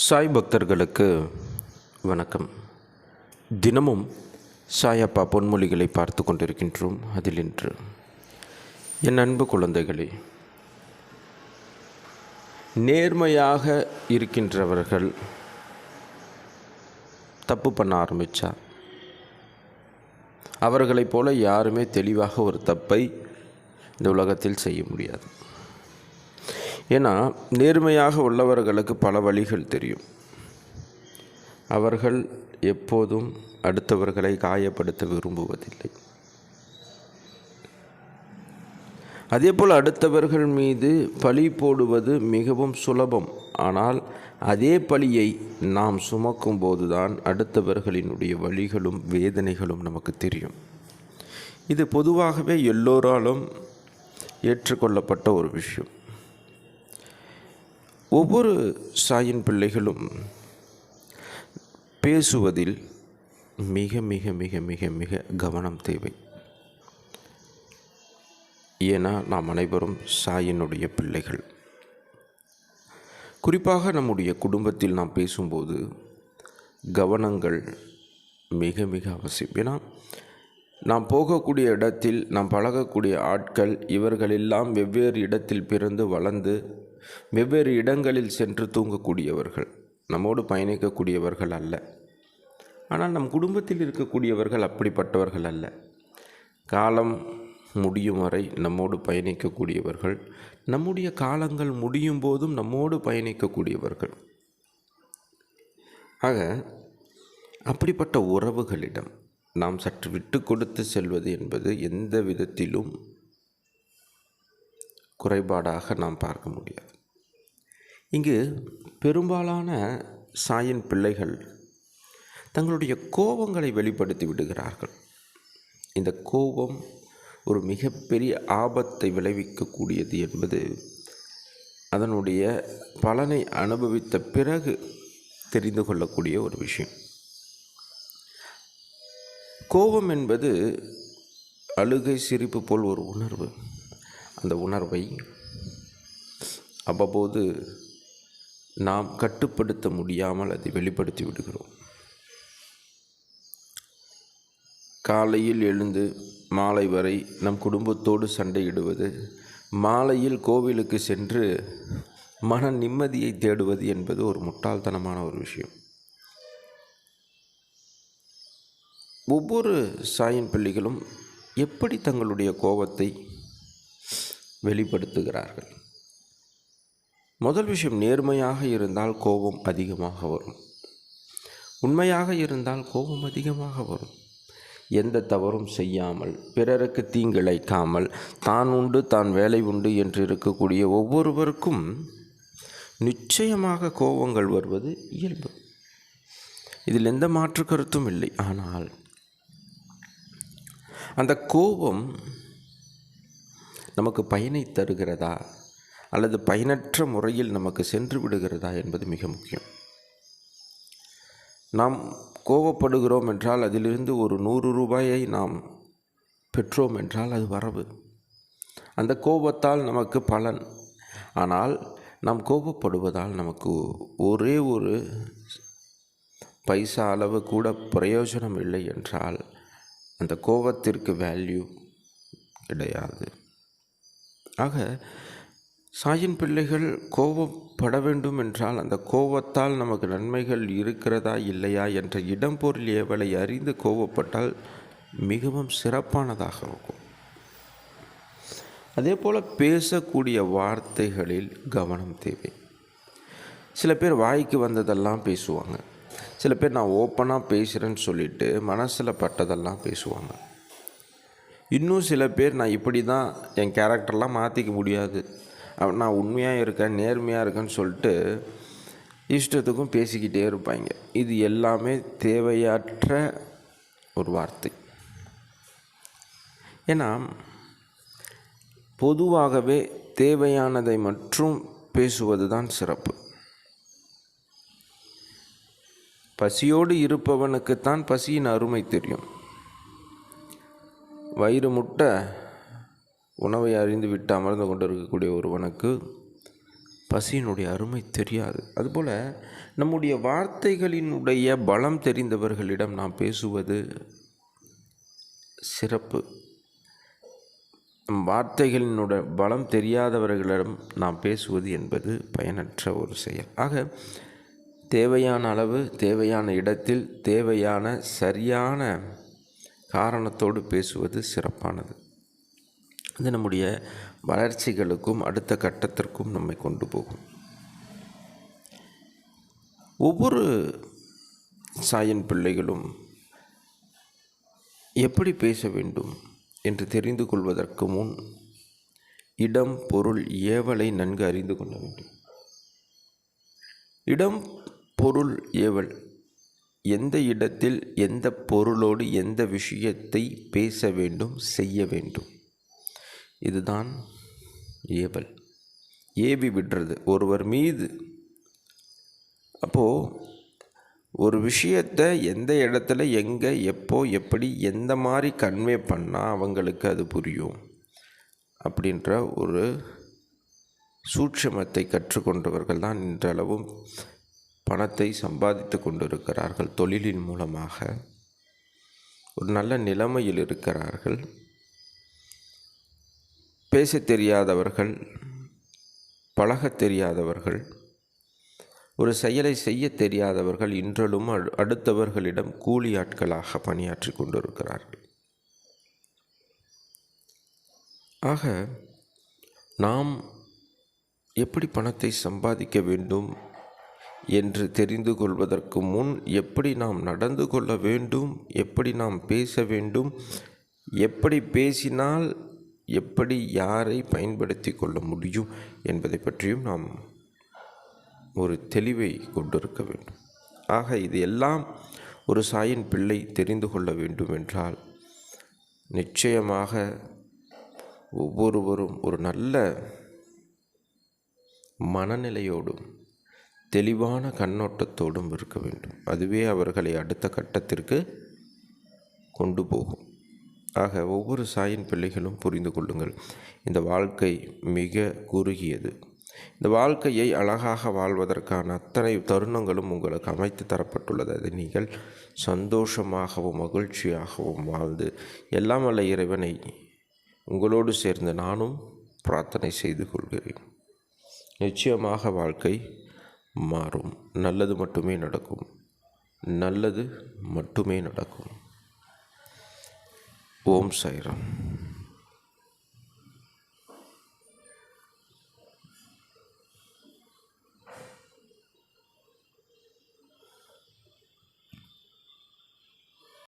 சாய் பக்தர்களுக்கு வணக்கம். தினமும் சாயப்பா பொன்மொழிகளை பார்த்து கொண்டிருக்கின்றோம் அதில் இன்று. என் அன்பு குழந்தைகளே நேர்மையாக இருக்கின்றவர்கள் தப்பு பண்ண ஆரம்பித்தார் அவர்களைப் போல யாருமே தெளிவாக ஒரு தப்பை இந்த உலகத்தில் செய்ய முடியாது. ஏன்னா நேர்மையாக உள்ளவர்களுக்கு பல வழிகள் தெரியும். அவர்கள் எப்போதும் அடுத்தவர்களை காயப்படுத்த விரும்புவதில்லை. அதேபோல் அடுத்தவர்கள் மீது பழி போடுவது மிகவும் சுலபம். ஆனால் அதே பழியை நாம் சுமக்கும் போதுதான் அடுத்தவர்களினுடைய வழிகளும் வேதனைகளும் நமக்கு தெரியும். இது பொதுவாகவே எல்லோராலும் ஏற்றுக்கொள்ளப்பட்ட ஒரு விஷயம். ஒவ்வொரு சாயின் பிள்ளைகளும் பேசுவதில் மிக மிக மிக மிக மிக கவனம் தேவை. ஏன்னா நாம் அனைவரும் சாயினுடைய பிள்ளைகள். குறிப்பாக நம்முடைய குடும்பத்தில் நாம் பேசும்போது கவனங்கள் மிக மிக அவசியம். ஏன்னா நாம் போகக்கூடிய இடத்தில் நாம் பழகக்கூடிய ஆட்கள் இவர்களெல்லாம் வெவ்வேறு இடத்தில் பிறந்து வளர்ந்து வெவ்வேறு இடங்களில் சென்று தூங்கக்கூடியவர்கள் நம்மோடு பயணிக்கக்கூடியவர்கள் அல்ல. ஆனால் நம் குடும்பத்தில் இருக்கக்கூடியவர்கள் அப்படிப்பட்டவர்கள் அல்ல. காலம் முடியும் வரை நம்மோடு பயணிக்கக்கூடியவர்கள் நம்முடைய காலங்கள் முடியும் போதும் நம்மோடு பயணிக்கக்கூடியவர்கள். ஆக அப்படிப்பட்ட உறவுகளிடம் நாம் சற்று விட்டு கொடுத்து செல்வது என்பது எந்த விதத்திலும் குறைபாடாக நாம் பார்க்க முடியாது. இங்கு பெரும்பாலான சாயின் பிள்ளைகள் தங்களுடைய கோபங்களை வெளிப்படுத்தி விடுகிறார்கள். இந்த கோபம் ஒரு மிகப்பெரிய ஆபத்தை விளைவிக்கக்கூடியது என்பது அதனுடைய பலனை அனுபவித்த பிறகு தெரிந்து கொள்ளக்கூடிய ஒரு விஷயம். கோபம் என்பது அழுகை சிரிப்பு போல் ஒரு உணர்வு. அந்த உணர்வை அவ்வப்போது நாம் கட்டுப்படுத்த முடியாமல் அதை வெளிப்படுத்தி விடுகிறோம். காலையில் எழுந்து மாலை வரை நம் குடும்பத்தோடு சண்டையிடுவது மாலையில் கோவிலுக்கு சென்று மன நிம்மதியை தேடுவது என்பது ஒரு முட்டாள்தனமான ஒரு விஷயம். ஒவ்வொரு சாயின் பிள்ளைகளும் எப்படி தங்களுடைய கோபத்தை வெளிப்படுத்துகிறார்கள். முதல் விஷயம் நேர்மையாக இருந்தால் கோபம் அதிகமாக வரும். உண்மையாக இருந்தால் கோபம் அதிகமாக வரும். எந்த தவறும் செய்யாமல் பிறருக்கு தீங்கிழைக்காமல் தான் உண்டு தான் வேலை உண்டு என்று இருக்கக்கூடிய ஒவ்வொருவருக்கும் நிச்சயமாக கோபங்கள் வருவது இயல்பு. இதில் எந்த மாற்று கருத்தும் இல்லை. ஆனால் அந்த கோபம் நமக்கு பயனை தருகிறதா? அல்லது பயனற்ற முறையில் நமக்கு சென்று விடுகிறதா என்பது மிக முக்கியம். நாம் கோபப்படுகிறோம் என்றால் அதிலிருந்து ஒரு நூறு ரூபாயை நாம் பெற்றோம் என்றால் அது வரவு. அந்த கோபத்தால் நமக்கு பலன். ஆனால் நாம் கோபப்படுவதால் நமக்கு ஒரே ஒரு பைசா அளவு கூட பிரயோஜனம் இல்லை என்றால் அந்த கோபத்திற்கு வேல்யூ கிடையாது. ஆக சாயின் பிள்ளைகள் கோபப்பட வேண்டும் என்றால் அந்த கோபத்தால் நமக்கு நன்மைகள் இருக்கிறதா இல்லையா என்ற இடம் பொருள் ஏவலை அறிந்து கோபப்பட்டால் மிகவும் சிறப்பானதாக இருக்கும். அதே போல் பேசக்கூடிய வார்த்தைகளில் கவனம் தேவை. சில பேர் வாய்க்கு வந்ததெல்லாம் பேசுவாங்க. சில பேர் நான் ஓப்பனாக பேசுகிறேன்னு சொல்லிட்டு மனசில் பட்டதெல்லாம் பேசுவாங்க. இன்னும் சில பேர் நான் இப்படி தான் என் கேரக்டர்லாம் மாற்றிக்க முடியாது. நான் உண்மையாக இருக்கேன் நேர்மையாக இருக்கேன்னு சொல்லிட்டு இஷ்டத்துக்கும் பேசிக்கிட்டே இருப்பாங்க. இது எல்லாமே தேவையற்ற ஒரு வார்த்தை. ஏன்னா பொதுவாகவே தேவையானதை மட்டும் பேசுவது தான் சிறப்பு. பசியோடு இருப்பவனுக்குத்தான் பசியின் அருமை தெரியும். வயிறு முட்டை உணவை அறிந்து விட்டு அமர்ந்து கொண்டிருக்கக்கூடிய ஒருவனுக்கு பசியினுடைய அருமை தெரியாது. அதுபோல் நம்முடைய வார்த்தைகளினுடைய பலம் தெரிந்தவர்களிடம் நாம் பேசுவது சிறப்பு. நம் வார்த்தைகளினுடைய பலம் தெரியாதவர்களிடம் நாம் பேசுவது என்பது பயனற்ற ஒரு செயல். ஆக தேவையான அளவு தேவையான இடத்தில் தேவையான சரியான காரணத்தோடு பேசுவது சிறப்பானது. அது நம்முடைய வளர்ச்சிகளுக்கும் அடுத்த கட்டத்திற்கும் நம்மை கொண்டு போகும். ஒவ்வொரு சாயன் பிள்ளைகளும் எப்படி பேச வேண்டும் என்று தெரிந்து கொள்வதற்கு முன் இடம் பொருள் ஏவலை நன்கு அறிந்து கொள்ள வேண்டும். இடம் பொருள் ஏவல் எந்த இடத்தில் எந்த பொருளோடு எந்த விஷயத்தை பேச வேண்டும் செய்ய வேண்டும்? இதுதான் ஏவல். ஏவி விடுறது. ஒருவர் மீது. அப்போது ஒரு விஷயத்தை எந்த இடத்துல எங்கே எப்போ எப்படி எந்த மாதிரி கன்வே பண்ணால் அவங்களுக்கு அது புரியும்? அப்படின்ற ஒரு சூட்சமத்தை கற்றுக்கொண்டவர்கள் தான் இன்றளவும் பணத்தை சம்பாதித்து கொண்டிருக்கிறார்கள் தொழிலின் மூலமாக. ஒரு நல்ல நிலைமையில் இருக்கிறார்கள். பேச தெரியாதவர்கள் பழகத் தெரியாதவர்கள் ஒரு செயலை செய்ய தெரியாதவர்கள் இன்றலும் அடுத்தவர்களிடம் கூலி ஆட்களாக பணியாற்றி கொண்டிருக்கிறார்கள். ஆக நாம் எப்படி பணத்தை சம்பாதிக்க வேண்டும்? என்று தெரிந்து கொள்வதற்கு முன் எப்படி நாம் நடந்து கொள்ள வேண்டும் எப்படி நாம் பேச வேண்டும் எப்படி பேசினால் எப்படி யாரை பயன்படுத்தி கொள்ள முடியும் என்பதை பற்றியும் நாம் ஒரு தெளிவை கொண்டிருக்க வேண்டும். ஆக இது எல்லாம் ஒரு சாயின் பிள்ளை தெரிந்து கொள்ள வேண்டும் என்றால் நிச்சயமாக ஒவ்வொருவரும் ஒரு நல்ல மனநிலையோடும் தெளிவான கண்ணோட்டத்தோடும் இருக்க வேண்டும். அதுவே அவர்களை அடுத்த கட்டத்திற்கு கொண்டு போகும். ஆக ஒவ்வொரு சாயின் பிள்ளைகளும் புரிந்து கொள்ளுங்கள். இந்த வாழ்க்கை மிக குறுகியது. இந்த வாழ்க்கையை அழகாக வாழ்வதற்கான அத்தனை தருணங்களும் உங்களுக்கு அமைத்து தரப்பட்டுள்ளது. அதை நீங்கள் சந்தோஷமாகவும் மகிழ்ச்சியாகவும் வாழ்ந்து எல்லாம் வல்ல இறைவனை உங்களோடு சேர்ந்து நானும் பிரார்த்தனை செய்து கொள்கிறேன். நிச்சயமாக வாழ்க்கை மாறும். நல்லது மட்டுமே நடக்கும். நல்லது மட்டுமே நடக்கும். ஓம் சாய்ராம்.